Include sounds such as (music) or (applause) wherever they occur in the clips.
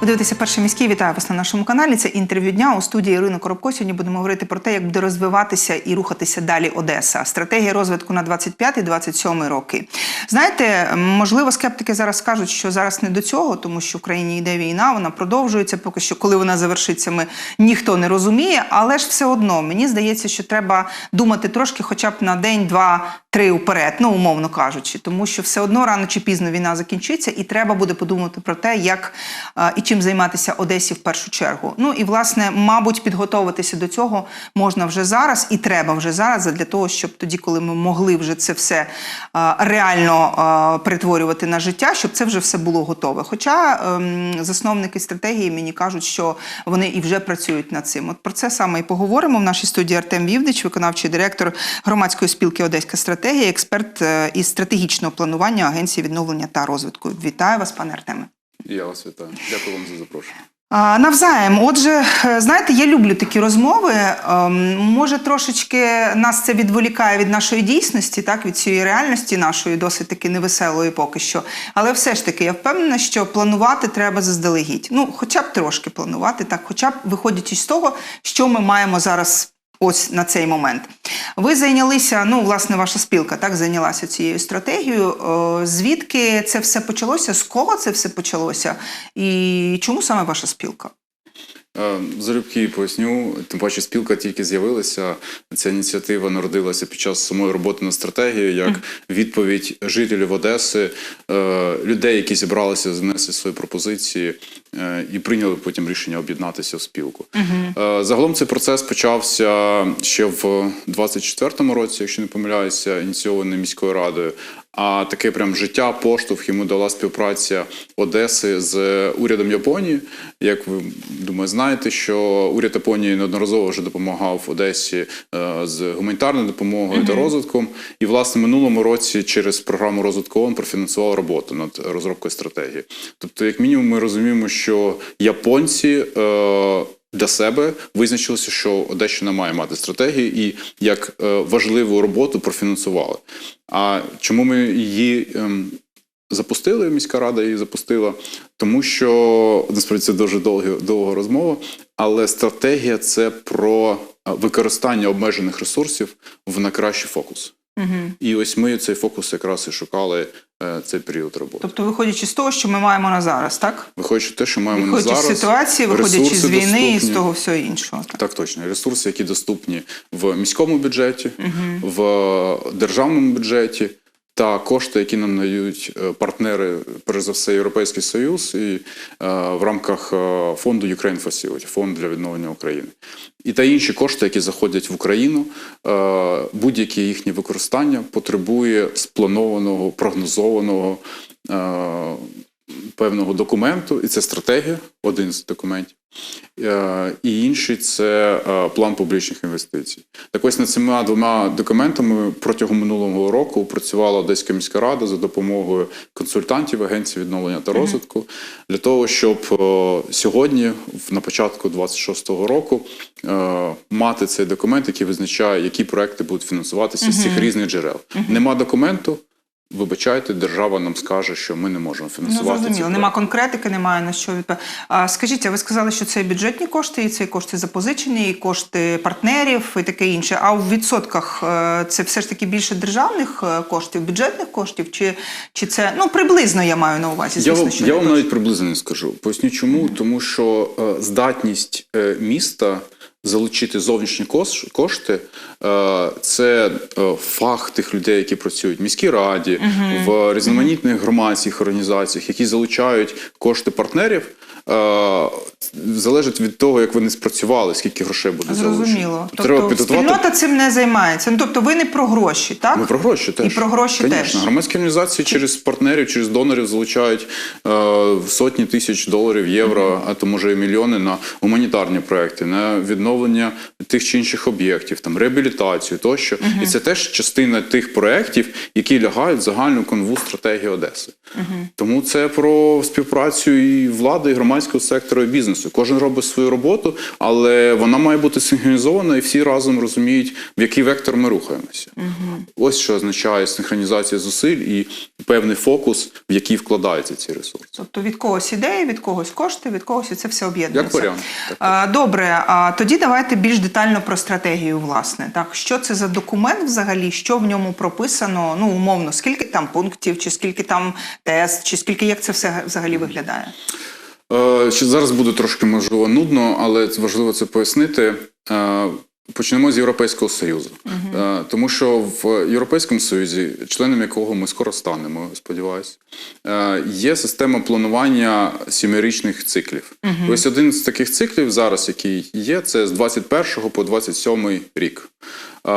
Ви дивитеся перший міський. Вітаю вас на нашому каналі. Це інтерв'ю дня у студії Ірини Коробко. Сьогодні будемо говорити про те, як буде розвиватися і рухатися далі Одеса. Стратегія розвитку на 25-27 роки. Знаєте, можливо, скептики зараз скажуть, що зараз не до цього, тому що в країні йде війна, вона продовжується. Поки що, коли вона завершиться, ми ніхто не розуміє. Але ж все одно мені здається, що треба думати трошки, хоча б на день, два, три вперед, ну умовно кажучи, тому що все одно рано чи пізно війна закінчиться, і треба буде подумати про те, як е, і чим займатися Одесі в першу чергу. Ну і власне, мабуть, підготовитися до цього можна вже зараз, і треба вже зараз для того, щоб тоді, коли ми могли вже це все е, реально е, перетворювати на життя, щоб це вже все було готове. Хоча ем, засновники стратегії мені кажуть, що вони і вже працюють над цим. От про це саме і поговоримо в нашій студії Артем Вівдич, виконавчий директор громадської спілки Одеська стратегія, експерт е, із стратегічного планування Агенції відновлення та розвитку. Вітаю вас, пане Артеме. Я вас вітаю. Дякую вам за запрошення. А, Навзаєм, отже, е, знаєте, я люблю такі розмови. Ем, Може, трошечки нас це відволікає від нашої дійсності, так від цієї реальності нашої, досить таки невеселої поки що. Але все ж таки, я впевнена, що планувати треба заздалегідь. Ну, хоча б трошки планувати, так, хоча б виходячи з того, що ми маємо зараз. Ось на цей момент. Ви зайнялися, ну, власне, ваша спілка так зайнялася цією стратегією. Е, Звідки це все почалося? З кого це все почалося? І чому саме ваша спілка? Е, Залюбки поясню, тим паче спілка тільки з'явилася. Ця ініціатива народилася під час самої роботи над стратегією, як відповідь жителів Одеси, е, людей, які зібралися, занесли свої пропозиції і прийняли потім рішення об'єднатися в спілку. Е, Загалом цей процес почався ще в 24-му році, якщо не помиляюся, ініційований міською радою. А таке прям життя, поштовх йому дала співпраця Одеси з урядом Японії. Як ви думаю, знаєте, що уряд Японії неодноразово вже допомагав Одесі е, з гуманітарною допомогою та розвитком. І власне минулому році через програму розвитку ООН профінансував роботу над розробкою стратегії. Тобто, як мінімум, ми розуміємо, що японці. Е, для себе визначилося, що Одещина має мати стратегію і як е, важливу роботу профінансували. А чому ми її ем, запустили? Міська рада її запустила, тому що насправді це дуже довга, довга розмова, але стратегія це про е, використання обмежених ресурсів в найкращий фокус. Угу. І ось ми цей фокус якраз і шукали е, цей період роботи. Тобто, виходячи з того, що ми маємо на зараз, так? Виходячи те, що маємо на Виходячи зараз, з ситуації, виходячи з війни і з того всього іншого. Так. Так, точно. Ресурси, які доступні в міському бюджеті, в державному бюджеті, та кошти, які нам надають е, партнери, перш за все, Європейський Союз, і е, в рамках е, фонду Ukraine Facility, фонд для відновлення України. І та інші кошти, які заходять в Україну, будь-яке їхнє використання потребує спланованого, прогнозованого. Певного документу, і це стратегія, один з документів. Е, І інший це е, план публічних інвестицій. Так ось над цими двома документами протягом минулого року працювала Одеська міська рада за допомогою консультантів Агенції відновлення та розвитку для того, щоб е, сьогодні, на початку 26-го року, мати цей документ, який визначає, які проекти будуть фінансуватися з цих різних джерел. Нема документу. Вибачайте, держава нам скаже, що ми не можемо Ну, фінансувати. ці зрозуміло, нема конкретики, немає на що відповідати. Скажіть, а ви сказали, що це бюджетні кошти, і це кошти запозичені, і кошти партнерів, і таке інше. А в відсотках е, це все ж таки більше державних е, коштів, бюджетних коштів, чи, чи це ну приблизно я маю на увазі? Я Звісно, вам, що я вам навіть приблизно не скажу. Поясню чому. Тому що е, здатність міста залучити зовнішні кошти е, це е, фах тих людей, які працюють в міській раді, в різноманітних громадських організаціях, які залучають кошти партнерів. Е, Залежить від того, як вони спрацювали, скільки грошей буде залучено. Зрозуміло. Тобто треба Тобто підготувати спільнота цим не займається. Ну тобто ви не про гроші, так? Ми про гроші теж. І про гроші Конечно. теж. Громадські організації через партнерів, через донорів залучають е, сотні тисяч доларів, євро, а то може і мільйони на гуманітарні проекти, на відновлення тих чи інших об'єктів, там реабілітацію тощо. І це теж частина тих проєктів, які лягають в загальну канву стратегії Одеси. Тому це про співпрацю і влади, і громадських громадського сектору і бізнесу. Кожен робить свою роботу, але вона має бути синхронізована, і всі разом розуміють, в який вектор ми рухаємося. Ось що означає синхронізація зусиль і певний фокус, в який вкладається ці ресурси. Тобто від когось ідеї, від когось кошти, від когось і це все об'єднується. Як варіант. Добре, а тоді давайте більш детально про стратегію, власне. Так, що це за документ взагалі, що в ньому прописано, ну умовно, скільки там пунктів, чи скільки там тест, чи скільки як це все взагалі виглядає? Е, зараз буде трошки можливо нудно, але важливо це пояснити. Почнемо з Європейського Союзу, Е, тому що в Європейському Союзі, членом якого ми скоро станемо, сподіваюся, е, є система планування сімирічних циклів. Ось один з таких циклів зараз, який є, це з 21 по 27 рік. Е,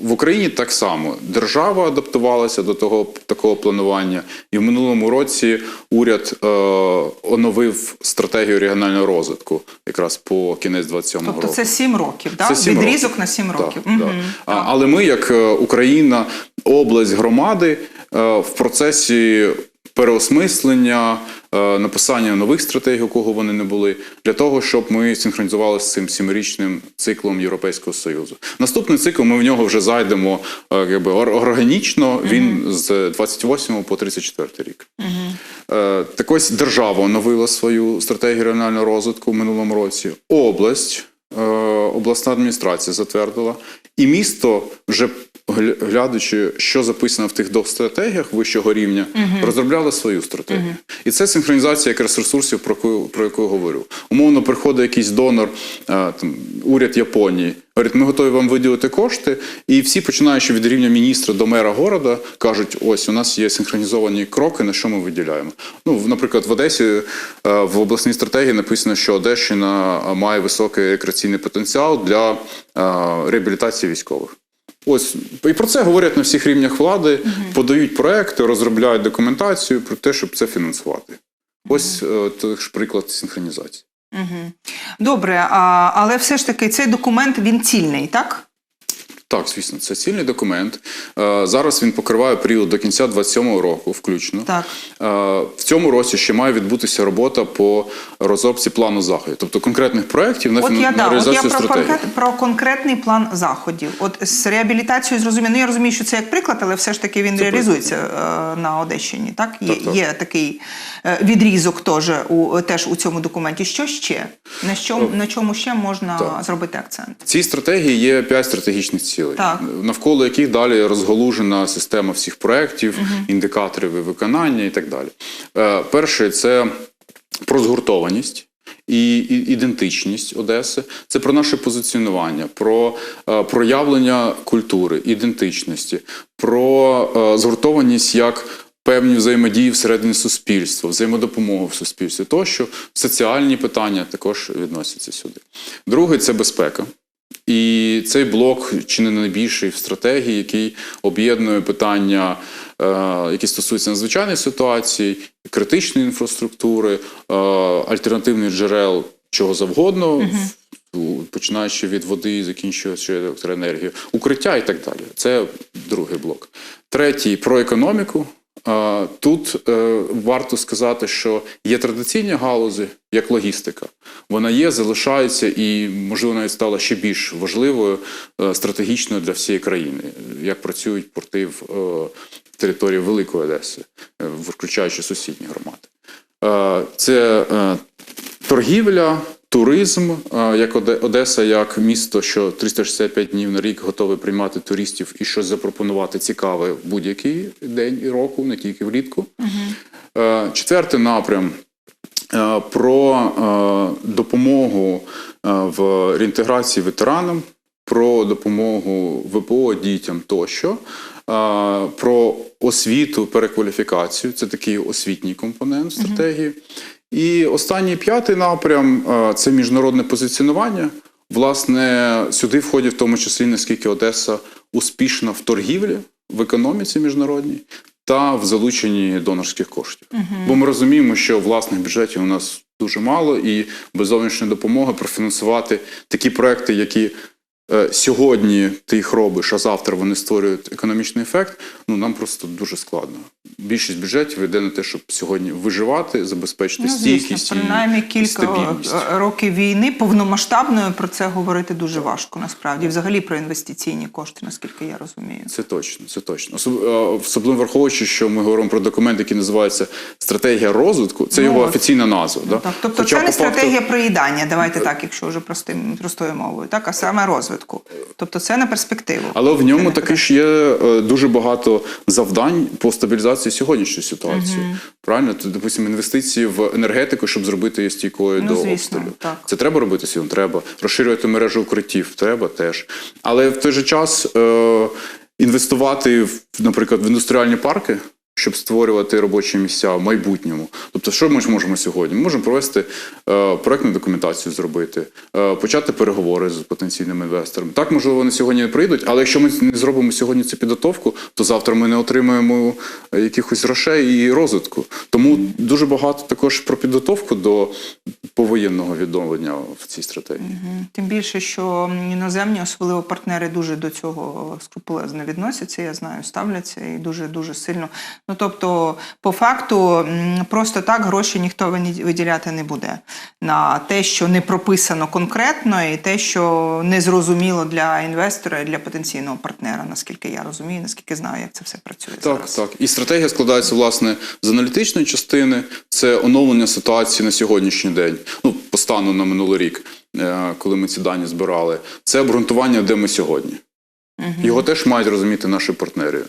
В Україні так само держава адаптувалася до того такого планування, і в минулому році уряд е, оновив стратегію регіонального розвитку якраз по кінець 27 Тобто року. це сім років, так? Це сім Відрізок на сім Так, років. так. Мгм. А, Але ми, як е, Україна, область громади, е, в процесі переосмислення, е, написання нових стратегій, у кого вони не були, для того, щоб ми синхронізувалися з цим сімирічним циклом Європейського Союзу. Наступний цикл ми в нього вже зайдемо якби органічно. Він з 28 по 34 рік. Е, Так ось держава оновила свою стратегію регіонального розвитку в минулому році. Область, обласна адміністрація затвердила, і місто вже гля- глядячи, що записано в тих двох стратегіях вищого рівня, розробляли свою стратегію. І це синхронізація якраз ресурсів, про яку, про яку я говорю. Умовно, приходить якийсь донор, е, там, уряд Японії, говорить, ми готові вам виділити кошти, і всі, починаючи від рівня міністра до мера города, кажуть: ось у нас є синхронізовані кроки, на що ми виділяємо. Ну, наприклад, в Одесі е, в обласній стратегії написано, що Одещина має високий рекреаційний потенціал для е, реабілітації військових. Ось і про це говорять на всіх рівнях влади, подають проекти, розробляють документацію про те, щоб це фінансувати. Ось е, теж приклад синхронізації. Мгм. Добре, а, але все ж таки цей документ він цільний, так? Так, звісно, це цільний документ. Е, Зараз він покриває період до кінця 27-го року, включно. Так. Е, В цьому році ще має відбутися робота по розробці плану заходів, тобто конкретних проєктів на, От я, на да, от я про, конкрет, про конкретний план заходів. От з реабілітацією зрозуміло. Ну я розумію, що це як приклад, але все ж таки він Це реалізується е, на Одещині. Так, є, Так, так. є такий відрізок теж у теж у цьому документі. Що ще на чому на чому ще можна Так. зробити акцент? В цій стратегії є п'ять стратегічних цілей, Так. навколо яких далі розголужена система всіх проєктів, індикаторів і виконання і так далі. Е, Перше це про згуртованість. І і- ідентичність Одеси це про наше позиціонування, про е, проявлення культури, ідентичності, про е, згуртованість як певні взаємодії всередині суспільства, взаємодопомогу в суспільстві, тощо соціальні питання також відносяться сюди. Друге це безпека. І цей блок чи не найбільший в стратегії, який об'єднує питання, е, які стосуються надзвичайних сітуацій, критичної інфраструктури, е, альтернативних джерел чого завгодно, у- починаючи від води, і закінчуючи електроенергією, укриття і так далі. Це другий блок. Третій про економіку. Тут е, варто сказати, що є традиційні галузі, як логістика. Вона є, залишається і, можливо, навіть стала ще більш важливою е, стратегічною для всієї країни, як працюють порти в е, території Великої Одеси, включаючи сусідні громади. Це торгівля, туризм, як Одеса, як місто, що 365 днів на рік готове приймати туристів і щось запропонувати цікаве в будь-який день і року, не тільки влітку. Е, Четвертий напрям е, про е, допомогу в реінтеграції ветеранам, про допомогу ВПО дітям тощо, про освіту, перекваліфікацію. Це такий освітній компонент стратегії. І останній п'ятий напрям е, це міжнародне позиціонування. Власне, сюди входить в тому числі, наскільки Одеса успішна в торгівлі, в економіці міжнародній та в залученні донорських коштів. Бо ми розуміємо, що власних бюджетів у нас дуже мало, і без зовнішньої допомоги профінансувати такі проекти, які е, сьогодні ти їх робиш, а завтра вони створюють економічний ефект, ну нам просто дуже складно. Більшість бюджетів йде на те, щоб сьогодні виживати, забезпечити Ну, стійкість звісно, і принаймні кілька стабільність. е, років війни повномасштабної про це говорити дуже важко насправді. Взагалі про інвестиційні кошти, наскільки я розумію. Це точно, це точно. Е, Особливо враховуючи, що ми говоримо про документ, який називається стратегія розвитку. Це Ну, його от. офіційна назва. Да? Так, тобто Хоча це не факту- стратегія проїдання, давайте так, якщо вже простим простою мовою, так, а саме розвитку. Тобто це на перспективу. Але в ньому таки ж є е, дуже багато завдань по стабілізації сьогоднішньої ситуації. Правильно? то допустимо, інвестиції в енергетику, щоб зробити її стійкою Ну, до звісно, обстрілю. так. Це треба робити сьогодні? Треба. Розширювати мережу укриттів треба теж. Але в той же час е, інвестувати, в, наприклад, в індустріальні парки. Щоб створювати робочі місця в майбутньому. Тобто, що ми ж можемо сьогодні? Ми можемо провести е, проектну документацію, зробити, е, почати переговори з потенційними інвесторами. Так, можливо, вони сьогодні не прийдуть, але якщо ми не зробимо сьогодні цю підготовку, то завтра ми не отримаємо е, якихось грошей і розвитку. Тому дуже багато також про підготовку до повоєнного відновлення в цій стратегії. Мгм. Тим більше, що іноземні, особливо партнери, дуже до цього скрупулезно відносяться, я знаю, ставляться і дуже дуже сильно. Ну тобто, по факту, просто так гроші ніхто виділяти не буде на те, що не прописано конкретно, і те, що не зрозуміло для інвестора і для потенційного партнера, наскільки я розумію, наскільки знаю, як це все працює Так, зараз. так. І стратегія складається власне з аналітичної частини. Це оновлення ситуації на сьогоднішній день. Ну, по стану на минулий рік, е, коли ми ці дані збирали. Це обґрунтування, де ми сьогодні. Його теж мають розуміти наші партнери,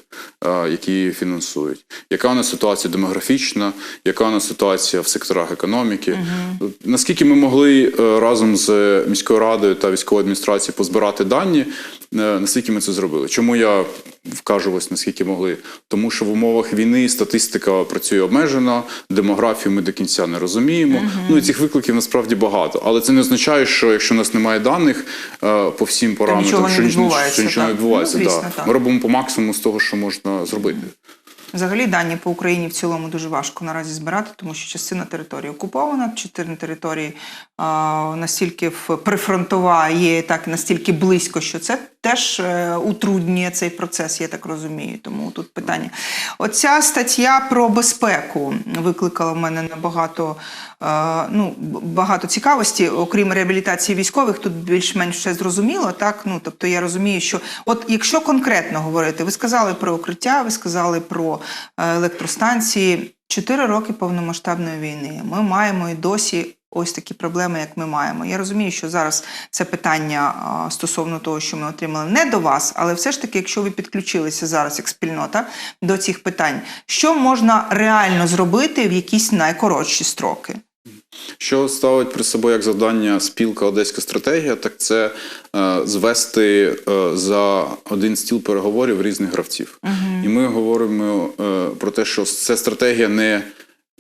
які фінансують. Яка у нас ситуація демографічна, яка у нас ситуація в секторах економіки? Наскільки ми могли е, разом з міською радою та військовою адміністрацією позбирати дані, наскільки ми це зробили? Чому я вкажу ось наскільки могли? Тому що в умовах війни статистика працює обмежено, демографію ми до кінця не розуміємо. Ну і цих викликів насправді багато. Але це не означає, що якщо у нас немає даних е, по всім параметрам, нічого не що, що нічого не відбувається. Ну, звісно, да. Ми робимо по максимуму з того, що можна зробити. Взагалі дані по Україні в цілому дуже важко наразі збирати, тому що частина території окупована, частина території а, настільки в- прифронтова є так настільки близько, що це теж е, утруднює цей процес, я так розумію. Тому тут питання. Оця стаття про безпеку викликала в мене набагато е, ну, багато цікавості, окрім реабілітації військових, тут більш-менш все зрозуміло. Так, ну тобто я розумію, що от якщо конкретно говорити, ви сказали про укриття, ви сказали про електростанції. Чотири роки повномасштабної війни. Ми маємо і досі ось такі проблеми, як ми маємо. Я розумію, що зараз це питання стосовно того, що ми отримали не до вас, але все ж таки, якщо ви підключилися зараз як спільнота до цих питань, що можна реально зробити в якісь найкоротші строки? Що ставить перед собою як завдання спілка Одеська стратегія, так це е, звести е, за один стіл переговорів різних гравців. І ми говоримо е, про те, що це стратегія не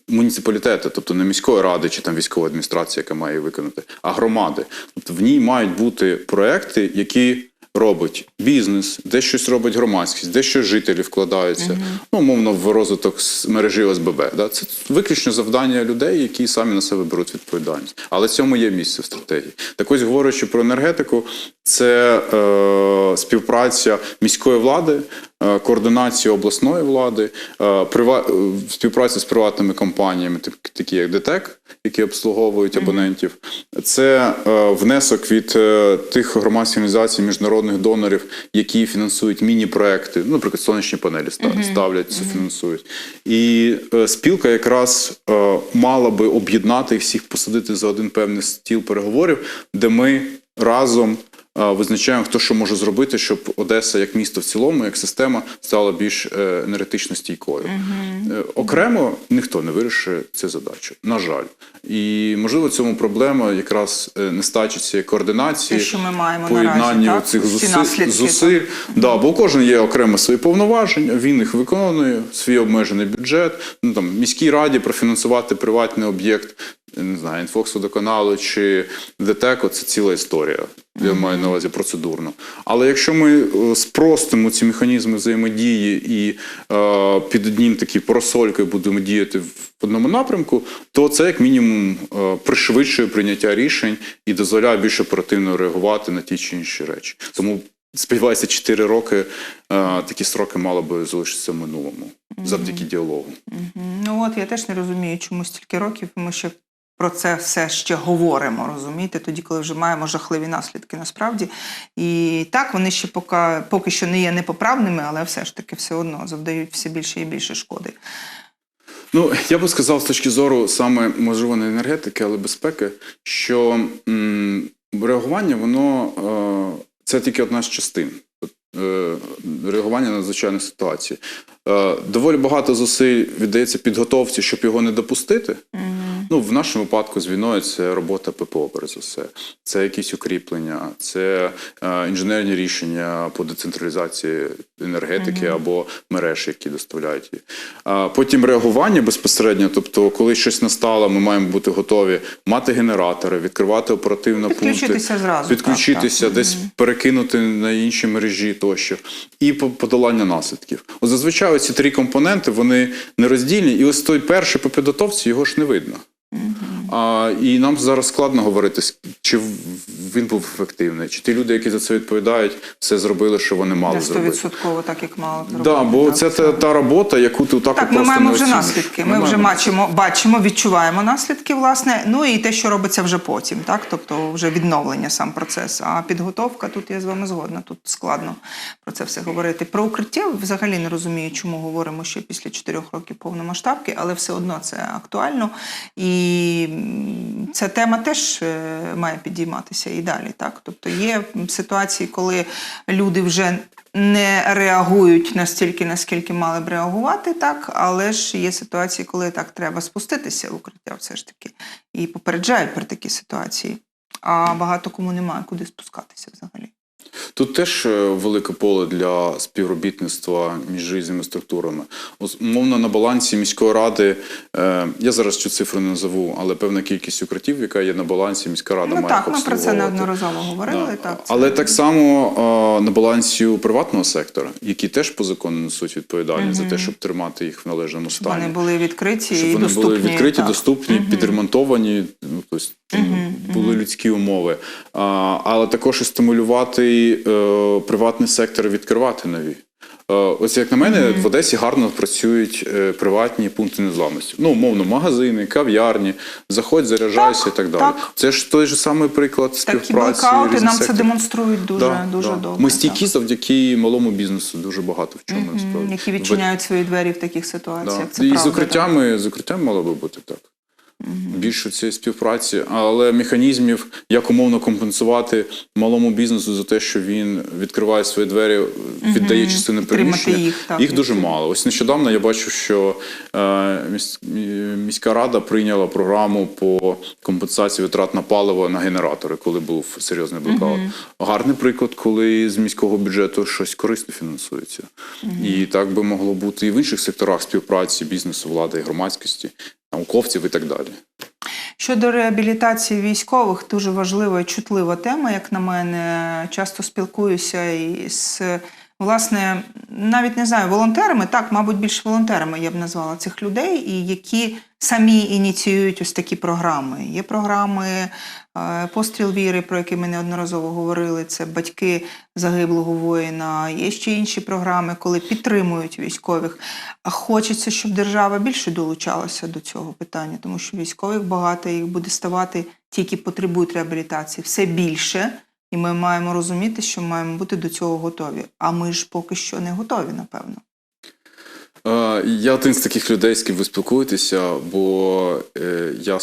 муніципалітету, тобто не міської ради чи там військова адміністрація, яка має її виконати, а громади. Тобто в ній мають бути проекти, які робить бізнес, де щось робить громадськість, де щось жителі вкладаються. Ну, умовно, в розвиток мережі ОСББ. Да? Це виключно завдання людей, які самі на себе беруть відповідальність. Але цьому є місце в стратегії. Так ось, говорячи про енергетику, це е, співпраця міської влади, е, координація обласної влади, е, е, співпраця з приватними компаніями, такі як ДТЕК, які обслуговують абонентів. Це внесок від тих громадських організацій, міжнародних донорів, які фінансують міні-проекти, ну, наприклад, сонячні панелі ставлять, фінансують. І спілка якраз мала би об'єднати всіх, посадити за один певний стіл переговорів, де ми разом. Визначаємо, хто що може зробити, щоб Одеса як місто в цілому, як система стала більш е, енергетично стійкою. Е, Окремо ніхто не вирішує цю задачу, на жаль. І можливо, в цьому проблема якраз е, нестачі цієї координації, Те, що ми маємо поєднання наразі, цих зусиль, зусиль. Да, бо у кожен є окремо свої повноваження, він їх виконує, свій обмежений бюджет. Ну там міській раді профінансувати приватний об'єкт, не знаю, інфоксводоканалу чи ДТЕКу це ціла історія. Я маю на увазі процедурно. Але якщо ми е, спростимо ці механізми взаємодії і е, під одним таким парасолькою будемо діяти в одному напрямку, то це як мінімум е, пришвидшує прийняття рішень і дозволяє більш оперативно реагувати на ті чи інші речі. Тому сподіваюся, 4 роки е, такі строки мали би залишитися в минулому завдяки діалогу. Ну от я теж не розумію, чому стільки років ми ще про це все ще говоримо, розумієте, тоді, коли вже маємо жахливі наслідки насправді. І так, вони ще поки, поки що не є непоправними, але все ж таки все одно завдають все більше і більше шкоди. Ну, я би сказав, з точки зору саме можливо не енергетики, але безпеки, що м, реагування, воно е, це тільки одна з частин. Е, реагування на надзвичайні ситуації. Е, доволі багато зусиль віддається підготовці, щоб його не допустити. Ну, в нашому випадку з війною це робота ППО, перш за все. Це якісь укріплення, це е, інженерні рішення по децентралізації енергетики або мереж, які доставляють її. А потім реагування безпосередньо, тобто, коли щось настало, ми маємо бути готові мати генератори, відкривати оперативно пункти, Підключитися зразу, підключитися, так, так. десь перекинути на інші мережі тощо, і подолання наслідків. От зазвичай ці три компоненти вони нероздільні, і ось той перший по підготовці його ж не видно. А, і нам зараз складно говорити, чи він був ефективний, чи ті люди, які за це відповідають, все зробили, що вони мали Не зробити. стовідсотково так, як мало зробити. Да, бо так, це та, та робота, яку ти так, Так, ми маємо не вже оціниш. наслідки. Ми Ми вже бачимо, бачимо, відчуваємо наслідки, власне. Ну і те, що робиться вже потім, так тобто вже відновлення сам процес. А підготовка тут я з вами згодна. Тут складно про це все говорити. Про укриття взагалі не розумію, чому говоримо ще після чотирьох років повномасштабки, але все одно це актуально. І ця тема теж е, має підійматися і далі. Так, тобто є ситуації, коли люди вже не реагують настільки, наскільки мали б реагувати, так, але ж є ситуації, коли так треба спуститися в укриття, все ж таки, і попереджають про такі ситуації. А багато кому немає куди спускатися взагалі. Тут теж е, велике поле для співробітництва між різними структурами. Умовно на балансі міської ради, е, я зараз цю цифру не назову, але певна кількість укриттів, яка є на балансі, міська рада ну має так, ми про це неодноразово говорили. Да. Так, це- Але так само е, на балансі приватного сектора, які теж по закону несуть відповідальність за те, щоб тримати їх в належному щоб стані. вони були відкриті щоб і вони доступні. були відкриті, так. доступні, підремонтовані, ну, тобто, були людські умови. А, але також і стимулювати е, приватний сектор відкривати нові. Е, ось як на мене, в Одесі гарно працюють е, приватні пункти незламності. Ну, умовно, магазини, кав'ярні, заходь, заряджайся Так, і так далі. так. Це ж той же самий приклад співпраці. блекаути різних нам це демонструють дуже, Да, дуже да. добре. Ми так. стійкі завдяки малому бізнесу дуже багато в чому насправді. які відчиняють свої двері в таких ситуаціях. Да. Це і правда, з укриттями, з укриттям мало би бути так. Більше цієї співпраці, але механізмів, як умовно компенсувати малому бізнесу за те, що він відкриває свої двері, віддає частину Підтримати приміщення, їх, так, їх дуже мало. Ось нещодавно я бачив, що е, міська рада прийняла програму по компенсації витрат на паливо на генератори, коли був серйозний блокаут. Гарний приклад, коли з міського бюджету щось корисне фінансується. І так би могло бути і в інших секторах співпраці бізнесу, влади і громадськості, науковців і так далі. Щодо реабілітації військових, дуже важлива і чутлива тема, як на мене. Часто спілкуюся із власне, навіть не знаю, волонтерами, так, мабуть, більше волонтерами я б назвала цих людей, і які самі ініціюють ось такі програми. Є програми е, постріл віри, про які ми неодноразово говорили. Це батьки загиблого воїна. Є ще інші програми, коли підтримують військових. А хочеться, щоб держава більше долучалася до цього питання, тому що військових багато їх буде ставати ті, які потребують реабілітації, все більше. І ми маємо розуміти, що маємо бути до цього готові. А ми ж поки що не готові, напевно. Я один з таких людей, з ким ви спілкуєтеся, бо е, я е,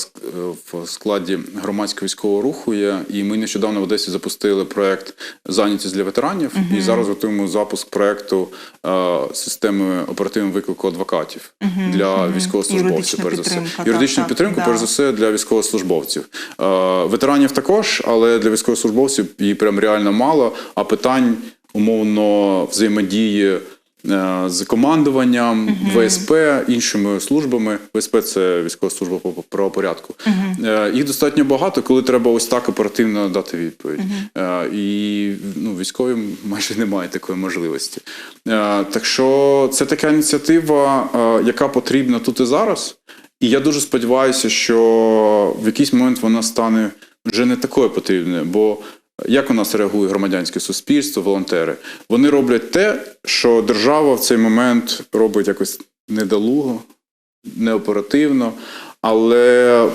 в складі громадського військового руху є, і ми нещодавно в Одесі запустили проект Зайнятість для ветеранів. І зараз готуємо запуск проекту системи оперативного виклику адвокатів для військовослужбовців. Юридична Перш за все, юридичну так, підтримку, да. перш за все, для військовослужбовців. Ветеранів також, але для військовослужбовців її прям реально мало. А питань умовно взаємодії з командуванням, ВСП, іншими службами. ВСП це військова служба по правопорядку. Е, Їх достатньо багато, коли треба ось так оперативно дати відповідь. Е, І ну, військові (laughs) майже немає такої можливості. Е, Так що це така ініціатива, е, яка потрібна тут і зараз. І я дуже сподіваюся, що в якийсь момент вона стане вже не такою потрібною. Бо як у нас реагує громадянське суспільство, волонтери? Вони роблять те, що держава в цей момент робить якось недолуго, неоперативно. Але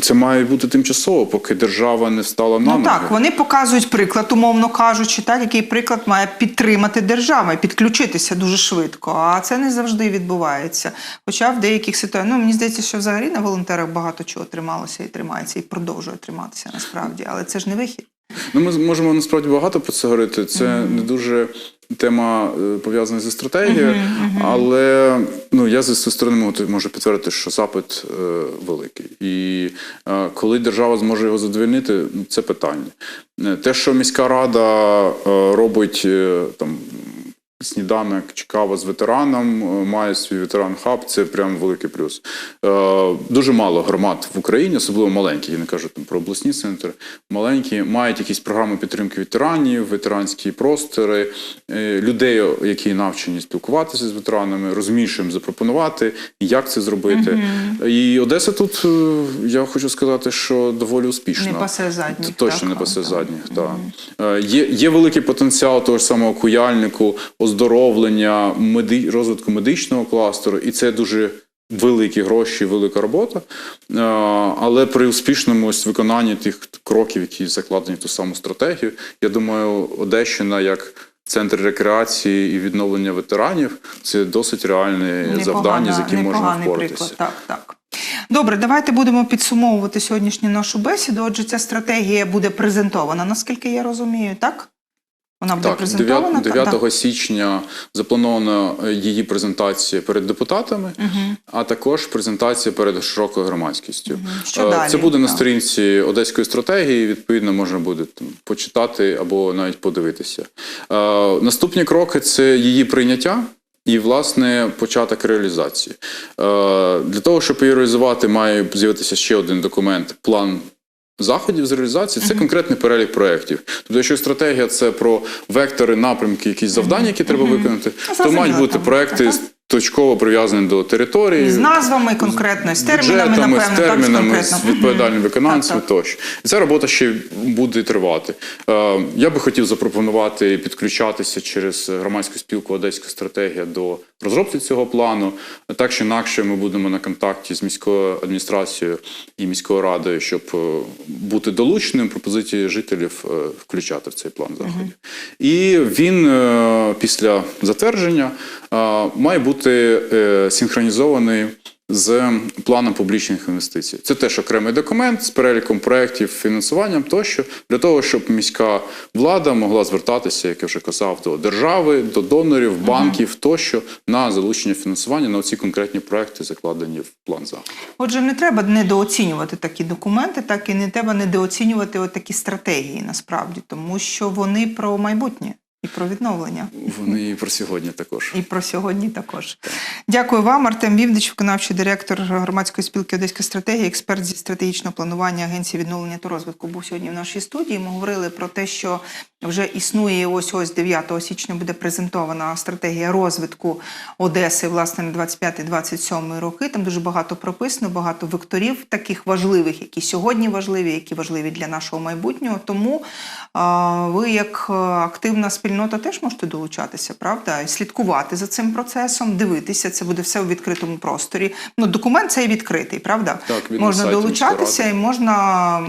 це має бути тимчасово, поки держава не стала на Ну так, вони показують приклад, умовно кажучи, так, який приклад має підтримати держава і підключитися дуже швидко. А це не завжди відбувається. Хоча в деяких ситуаціях, ну мені здається, що взагалі на волонтерах багато чого трималося і тримається, і продовжує триматися насправді. Але це ж не вихід. Ну, ми можемо насправді багато про це говорити. Це не дуже тема е, пов'язана зі стратегією, але ну, я зі своєї сторони можу, підтвердити, що запит е, великий. І е, коли держава зможе його задовольнити, ну, це питання. Е, Те, що міська рада е, робить е, там. Сніданок чи кава з ветераном, е, має свій ветеран хаб, це прям великий плюс. Е, дуже мало громад в Україні, особливо маленькі, я не кажу там про обласні центри, маленькі, мають якісь програми підтримки ветеранів, ветеранські простори, е, людей, які навчені спілкуватися з ветеранами, розуміють, що їм запропонувати, як це зробити. І Одеса тут, я хочу сказати, що доволі успішна. Не пасе задніх, Точно так? не пасе Так. задніх. Так. Е, Є, є великий потенціал того ж самого куяльнику, оздоровлення, меди, розвитку медичного кластеру, і це дуже великі гроші, велика робота. Е, Але при успішному ось виконанні тих кроків, які закладені в ту саму стратегію, я думаю, Одещина як. Центр рекреації і відновлення ветеранів це досить реальне завдання, з яким можна впоратися. приклад. Так, так. Добре, давайте будемо підсумовувати сьогоднішню нашу бесіду. Отже, ця стратегія буде презентована, наскільки я розумію, так? Вона буде Так, презентована 9, 9 Так. січня запланована е, її презентація перед депутатами, а також презентація перед широкою громадськістю. Що Е, далі? Це буде на сторінці Одеської стратегії. Відповідно, можна буде там, почитати або навіть подивитися. Е, Наступні кроки це її прийняття. І, власне, початок реалізації. Для того, щоб її реалізувати, має з'явитися ще один документ план заходів з реалізації. Це конкретний перелік проєктів. Тобто, якщо стратегія це про вектори, напрямки, якісь завдання, які треба виконати, то мають бути проекти. Точково прив'язані до території. з назвами конкретно, з термінами, бюджетами, напевно, з термінами, так, з відповідальним виконавцем тощо. І ця робота ще буде тривати. Е, Я би хотів запропонувати підключатися через громадську спілку Одеська стратегія до розробки цього плану. Так чи інакше, ми будемо на контакті з міською адміністрацією і міською радою, щоб е, бути долученим, пропозиції жителів е, включати в цей план заходів. І він е, після затвердження має бути е, синхронізований з планом публічних інвестицій. Це теж окремий документ з переліком проєктів, фінансуванням тощо, для того, щоб міська влада могла звертатися, як я вже казав, до держави, до донорів, банків тощо на залучення фінансування на ці конкретні проекти, закладені в план заходу. Отже, не треба недооцінювати такі документи, так і не треба недооцінювати такі стратегії насправді, тому що вони про майбутнє і про відновлення. Вони і про сьогодні також. І про сьогодні також. Дякую вам, Артем Вівдич, виконавчий директор громадської спілки Одеська стратегія, експерт зі стратегічного планування Агенції відновлення та розвитку. Був сьогодні в нашій студії. Ми говорили про те, що вже існує ось ось 9 січня буде презентована стратегія розвитку Одеси, власне, на 25-27 роки. Там дуже багато прописано, багато векторів таких важливих, які сьогодні важливі, які важливі для нашого майбутнього. Тому а, ви, як е, активна спільнота, теж можете долучатися, правда, і слідкувати за цим процесом, дивитися. Це буде все у відкритому просторі. Ну, документ цей відкритий, правда? Так, він можна долучатися і можна,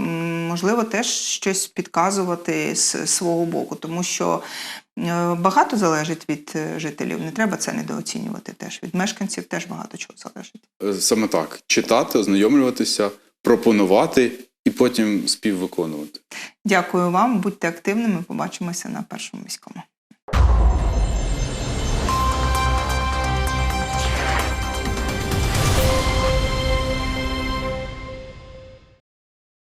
можливо, теж щось підказувати з свого боку, тому що. е, Багато залежить від е, жителів, не треба це недооцінювати теж. Від мешканців теж багато чого залежить. Е, Саме так: читати, ознайомлюватися, пропонувати і потім співвиконувати. Дякую вам, будьте активними. Побачимося на першому міському.